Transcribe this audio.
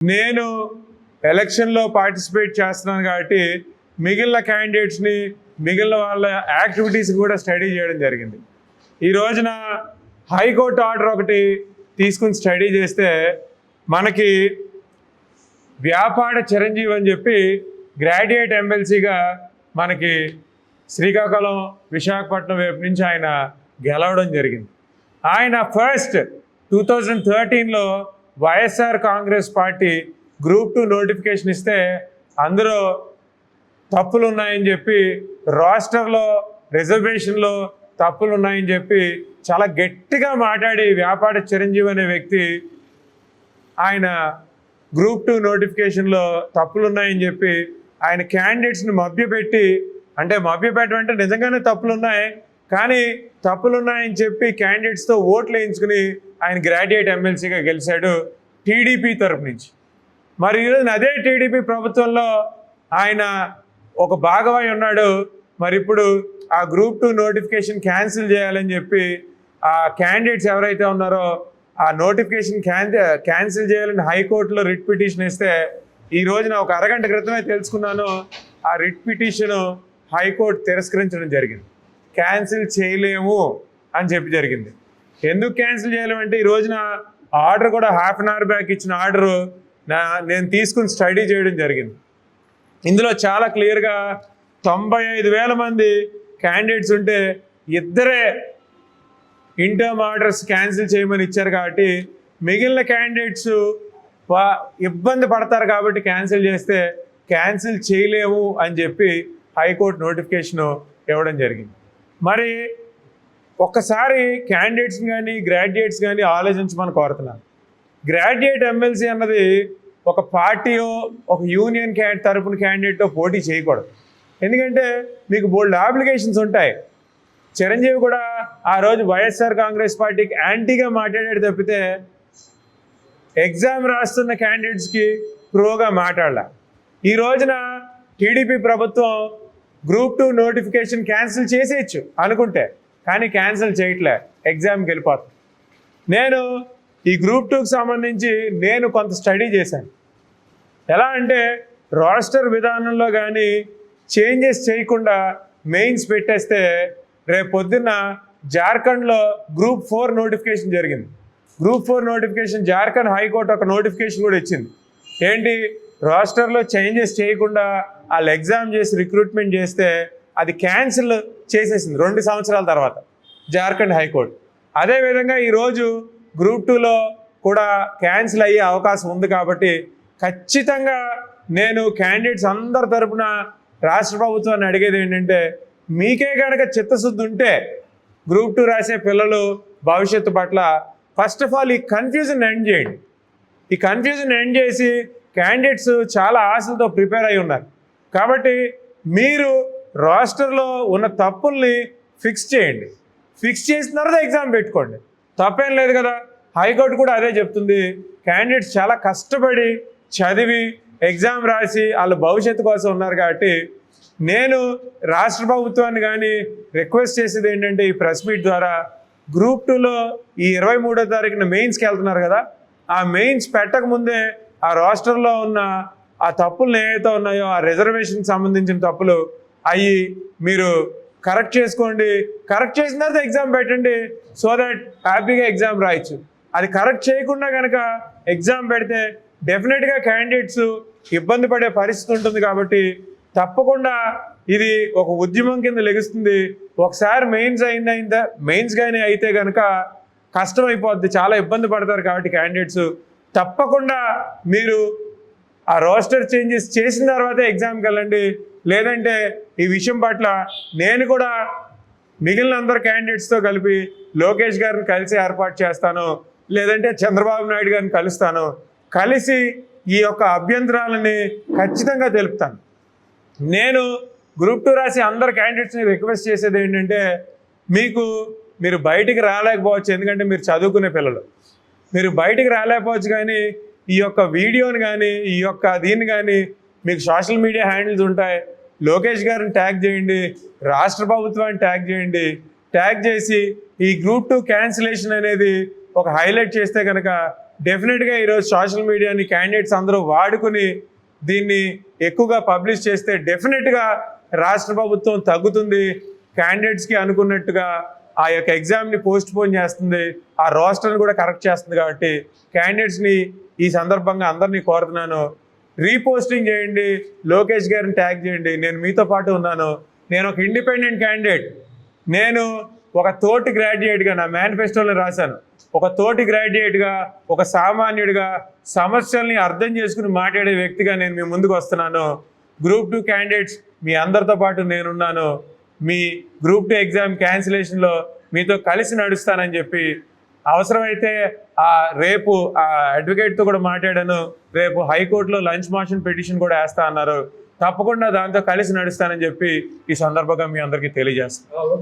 నేను ఎలక్షన్లో పార్టిసిపేట్ చేస్తున్నాను కాబట్టి మిగిలిన క్యాండిడేట్స్ని మిగిలిన వాళ్ళ యాక్టివిటీస్ కూడా స్టడీ చేయడం జరిగింది. ఈ రోజున హైకోర్టు ఆర్డర్ ఒకటి తీసుకుని స్టడీ చేస్తే మనకి వ్యాపార చిరంజీవి అని చెప్పి గ్రాడ్యుయేట్ ఎమ్మెల్సీగా మనకి శ్రీకాకుళం విశాఖపట్నం వైపు నుంచి ఆయన గెలవడం జరిగింది. ఆయన first two thousand థర్టీన్లో YSR Congress party group two notification ఇస్తే అందరూ తప్పులు ఉన్నాయని చెప్పి రాష్ట్రంలో రిజర్వేషన్లో తప్పులు ఉన్నాయని చెప్పి చాలా గట్టిగా మాట్లాడి వ్యాపార చిరంజీవి అనే వ్యక్తి ఆయన గ్రూప్ టూ నోటిఫికేషన్లో తప్పులు ఉన్నాయని చెప్పి ఆయన క్యాండిడేట్స్ని మభ్యపెట్టి అంటే మభ్యపెట్టడం అంటే నిజంగానే తప్పులు ఉన్నాయి కానీ తప్పులున్నాయని చెప్పి క్యాండిడేట్స్తో ఓట్లు వేయించుకుని ఆయన గ్రాడ్యుయేట్ ఎమ్మెల్సీగా గెలిచాడు టీడీపీ తరపు నుంచి. మరి ఈరోజు అదే టీడీపీ ప్రభుత్వంలో ఆయన ఒక భాగమై ఉన్నాడు. మరి ఇప్పుడు ఆ గ్రూప్ టూ నోటిఫికేషన్ క్యాన్సిల్ చేయాలని చెప్పి ఆ క్యాండిడేట్స్ ఎవరైతే ఉన్నారో ఆ నోటిఫికేషన్ క్యాన్ క్యాన్సిల్ చేయాలని హైకోర్టులో రిట్ పిటిషన్ ఇస్తే ఈ రోజున ఒక అరగంట క్రితమే తెలుసుకున్నాను. ఆ రిట్ పిటిషన్ హైకోర్టు తిరస్కరించడం జరిగింది. క్యాన్సిల్ చేయలేము అని చెప్పి జరిగింది. ఎందుకు క్యాన్సిల్ చేయలేమంటే ఈ రోజున ఆర్డర్ కూడా హాఫ్ అన్ అవర్ బ్యాక్ ఇచ్చిన ఆర్డర్ నా నేను తీసుకుని స్టడీ చేయడం జరిగింది. ఇందులో చాలా క్లియర్గా తొంభై ఐదు వేల మంది క్యాండిడేట్స్ ఉంటే ఇద్దరే ఇంటర్మ్ ఆర్డర్స్ క్యాన్సిల్ చేయమని ఇచ్చారు కాబట్టి మిగిలిన క్యాండిడేట్స్ వా- ఇబ్బంది పడతారు కాబట్టి క్యాన్సిల్ చేస్తే క్యాన్సిల్ చేయలేము అని చెప్పి హైకోర్టు నోటిఫికేషన్ ఇవ్వడం జరిగింది. మరి ఒక్కసారి క్యాండిడేట్స్ కానీ గ్రాడ్యుయేట్స్ కానీ ఆలోచించమని కోరుతున్నాను. గ్రాడ్యుయేట్ ఎమ్మెల్సీ అన్నది ఒక పార్టీయో ఒక యూనియన్ క్యా తరపున క్యాండిడేట్తో పోటీ చేయకూడదు. ఎందుకంటే మీకు బోల్డ్ అప్లికేషన్స్ ఉంటాయి. చిరంజీవి కూడా ఆ రోజు వైఎస్ఆర్ కాంగ్రెస్ పార్టీకి యాంటీగా మాట్లాడాడు తప్పితే ఎగ్జామ్ రాస్తున్న క్యాండిడేట్స్కి ప్రోగా మాట్లాడాల. ఈ రోజున టీడీపీ ప్రభుత్వం గ్రూప్ టూ నోటిఫికేషన్ క్యాన్సిల్ చేసేయచ్చు అనుకుంటే కానీ క్యాన్సిల్ చేయట్లే. ఎగ్జామ్కి వెళ్ళిపోతుంది నేను ఈ గ్రూప్ టూకి సంబంధించి నేను కొంత స్టడీ చేశాను. ఎలా అంటే రాస్టర్ విధానంలో కానీ చేంజెస్ చేయకుండా మెయిన్స్ పెట్టేస్తే రేపు పొద్దున్న జార్ఖండ్లో గ్రూప్ ఫోర్ నోటిఫికేషన్ జరిగింది. Group four notification Jharkhand high court ఒక నోటిఫికేషన్ కూడా ఇచ్చింది. ఏంటి? రోస్టర్లో చేంజెస్ చేయకుండా వాళ్ళు ఎగ్జామ్ చేసి రిక్రూట్మెంట్ చేస్తే అది క్యాన్సిల్ చేసేసింది రెండు సంవత్సరాల తర్వాత జార్ఖండ్ హైకోర్టు. అదేవిధంగా ఈరోజు గ్రూప్ టూలో కూడా క్యాన్సిల్ అయ్యే అవకాశం ఉంది కాబట్టి ఖచ్చితంగా నేను క్యాండిడేట్స్ అందరి తరపున రాష్ట్ర ప్రభుత్వాన్ని అడిగేది ఏంటంటే మీకే కనుక చిత్తశుద్ధి ఉంటే గ్రూప్ టూ రాసే పిల్లలు భవిష్యత్తు పట్ల ఫస్ట్ ఆఫ్ ఆల్ ఈ కన్ఫ్యూజన్ ఎండ్ చేయండి. ఈ కన్ఫ్యూజన్ ఎండ్ చేసి క్యాండిడేట్స్ చాలా ఆశలతో ప్రిపేర్ అయి ఉన్నారు. కాబట్టి మీరు రాస్టర్లో ఉన్న తప్పుల్ని ఫిక్స్ చేయండి. ఫిక్స్ చేసిన తర్వాత ఎగ్జామ్ పెట్టుకోండి. తప్పేం లేదు కదా. హైకోర్టు కూడా అదే చెప్తుంది. క్యాండిడేట్స్ చాలా కష్టపడి చదివి ఎగ్జామ్ రాసి వాళ్ళ భవిష్యత్తు కోసం ఉన్నారు కాబట్టి నేను రాష్ట్ర ప్రభుత్వాన్ని కానీ రిక్వెస్ట్ చేసేది ఏంటంటే ఈ ప్రెస్ మీట్ ద్వారా గ్రూప్ టూలో ఈ ఇరవై మూడో తారీఖున మెయిన్స్కి వెళ్తున్నారు కదా. ఆ మెయిన్స్ పెట్టకముందే ఆ రాష్ట్రంలో ఉన్న ఆ తప్పులు ఏవైతే ఉన్నాయో ఆ రిజర్వేషన్కి సంబంధించిన తప్పులు అవి మీరు కరెక్ట్ చేసుకోండి. కరెక్ట్ చేసిన తర్వాత ఎగ్జామ్ పెట్టండి. సో దట్ హ్యాపీగా ఎగ్జామ్ రాయొచ్చు. అది కరెక్ట్ చేయకుండా కనుక ఎగ్జామ్ పెడితే డెఫినెట్గా క్యాండిడేట్స్ ఇబ్బంది పడే పరిస్థితి ఉంటుంది కాబట్టి తప్పకుండా ఇది ఒక ఉద్యమం కింద లెగుస్తుంది. ఒకసారి మెయిన్స్ అయింది అయిందా మెయిన్స్ కానీ అయితే కనుక కష్టం చాలా ఇబ్బంది పడతారు కాబట్టి క్యాండిడేట్స్ తప్పకుండా మీరు ఆ రోస్టర్ చేంజెస్ చేసిన తర్వాతే ఎగ్జామ్కి వెళ్ళండి. లేదంటే ఈ విషయం పట్ల నేను కూడా మిగిలిన అందరు క్యాండిడేట్స్తో కలిపి లోకేష్ గారిని కలిసి ఏర్పాటు చేస్తాను. లేదంటే చంద్రబాబు నాయుడు గారిని కలుస్తాను. కలిసి ఈ యొక్క అభ్యంతరాలని ఖచ్చితంగా తెలుపుతాను. నేను గ్రూప్ టూ రాసి అందరు క్యాండిడేట్స్ని రిక్వెస్ట్ చేసేది ఏంటంటే మీకు మీరు బయటికి రాలేకపోవచ్చు. ఎందుకంటే మీరు చదువుకునే పిల్లలు. మీరు బయటికి రాలేకపోవచ్చు కానీ ఈ యొక్క వీడియోని కానీ ఈ యొక్క దీన్ని కానీ మీకు సోషల్ మీడియా హ్యాండిల్స్ ఉంటాయి. లోకేష్ గారిని ట్యాగ్ చేయండి రాష్ట్ర ప్రభుత్వాన్ని ట్యాగ్ చేయండి. ట్యాగ్ చేసి ఈ గ్రూప్ టూ క్యాన్సిలేషన్ అనేది ఒక హైలైట్ చేస్తే కనుక డెఫినెట్గా ఈరోజు సోషల్ మీడియాని క్యాండిడేట్స్ అందరూ వాడుకుని దీన్ని ఎక్కువగా పబ్లిష్ చేస్తే డెఫినెట్గా రాష్ట్ర ప్రభుత్వం తగ్గుతుంది. క్యాండిడేట్స్కి అనుకున్నట్టుగా ఆ యొక్క ఎగ్జామ్ని పోస్ట్ పోన్ చేస్తుంది. ఆ రోస్టర్ని కూడా కరెక్ట్ చేస్తుంది కాబట్టి క్యాండిడేట్స్ని ఈ సందర్భంగా అందరినీ కోరుతున్నాను. రీపోస్టింగ్ చేయండి. లోకేష్ గారిని ట్యాగ్ చేయండి. నేను మీతో పాటు ఉన్నాను. నేను ఒక ఇండిపెండెంట్ క్యాండిడేట్ నేను ఒక తోటి గ్రాడ్యుయేట్గా నా మేనిఫెస్టోలో రాశాను. ఒక తోటి గ్రాడ్యుయేట్గా ఒక సామాన్యుడిగా సమస్యల్ని అర్థం చేసుకుని మాట్లాడే వ్యక్తిగా నేను మీ ముందుకు వస్తున్నాను. గ్రూప్ టూ క్యాండిడేట్స్ మీ అందరితో పాటు నేనున్నాను. మీ గ్రూప్ టూ ఎగ్జామ్ క్యాన్సిలేషన్లో మీతో కలిసి నడుస్తానని చెప్పి అవసరమైతే ఆ రేపు ఆ అడ్వకేట్తో కూడా మాట్లాడాను. రేపు హైకోర్టులో లంచ్ మోషన్ పిటిషన్ కూడా వేస్తా అన్నారు. తప్పకుండా దాంతో కలిసి నడుస్తానని చెప్పి ఈ సందర్భంగా మీ అందరికీ తెలియజేస్తాను